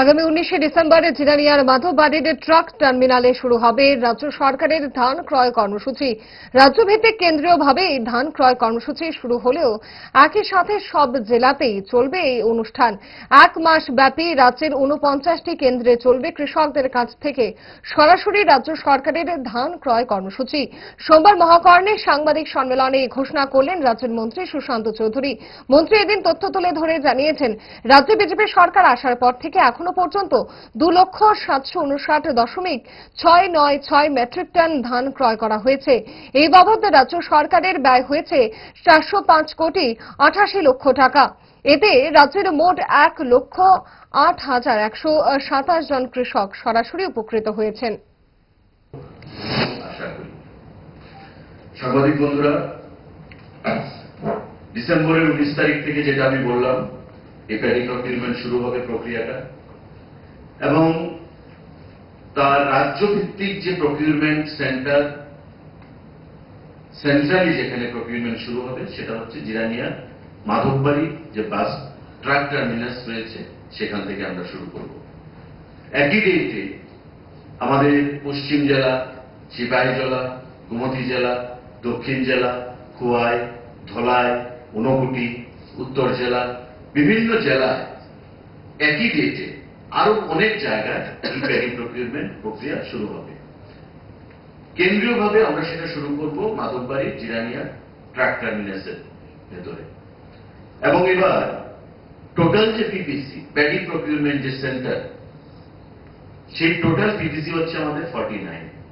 আগামী উনিশে ডিসেম্বরে জিরানিয়ার মাধববাড়ির ট্রাক টার্মিনালে শুরু হবে রাজ্য সরকারের ধান ক্রয় কর্মসূচি। রাজ্যভিত্তিক কেন্দ্রীয়ভাবে এই ধান ক্রয় কর্মসূচি শুরু হলেও একই সাথে সব জেলাতেই চলবে এই অনুষ্ঠান। এক মাস ব্যাপী রাজ্যের উনপঞ্চাশটি কেন্দ্রে চলবে কৃষকদের কাছ থেকে সরাসরি রাজ্য সরকারের ধান ক্রয় কর্মসূচি। সোমবার মহাকর্ণে সাংবাদিক সম্মেলনে ঘোষণা করলেন রাজ্যের মন্ত্রী সুশান্ত চৌধুরী। মন্ত্রী এদিন তথ্য তুলে ধরে জানিয়েছেন, রাজ্যে বিজেপি সরকার আসার পর থেকে এখনও পর্যন্ত, দু লক্ষ সাতশো উনষাট দশমিক ছয় নয় ছয় মেট্রিক টন ধান ক্রয় করা হয়েছে। এই বাবদ রাজ্য সরকারের ব্যয় হয়েছে চারশো পাঁচ কোটি আঠাশি লক্ষ টাকা। এতে রাজ্যের মোট এক লক্ষ আট হাজার একশো সাতাশ জন কৃষক সরাসরি উপকৃত হয়েছেন। সাংবাদিক বন্ধুরা, ডিসেম্বরের উনিশ তারিখ থেকে যেটা আমি বললাম এই প্যাডি প্রকিউরমেন্ট শুরু হবে প্রক্রিয়াটা। এবং তার রাজ্য ভিত্তিক যে প্রকিউরমেন্ট সেন্টার সেন্ট্রালি যেখানে প্রকিউরমেন্ট শুরু হবে, সেটা হচ্ছে জিরানিয়া, মাধববাড়ি, যে বাস, ট্রাক টার্মিনাস রয়েছে, সেখান থেকে আমরা শুরু করব। একই ডেটে আমাদের পশ্চিম জেলা সিপাহীজলা গোমতী জেলা, দক্ষিণ জেলা, খোয়াই, ধলাই, ঊনকুটি, উত্তর জেলা, বিভিন্ন জেলায় একই ডেটে আরও অনেক জায়গায় প্রক্রিয়া শুরু হবে। কেন্দ্রীয়ভাবে আমরা সেটা শুরু করব মাধববাড়ি, জিরানিয়া, ট্রাক টার্মিনাসের ভেতরে। এবং এবার টোটাল যে পিপিসি প্যাডি প্রকিউরমেন্ট যে সেন্টার সেই টোটাল পিপিসি হচ্ছে আমাদের ফর্টি নাইন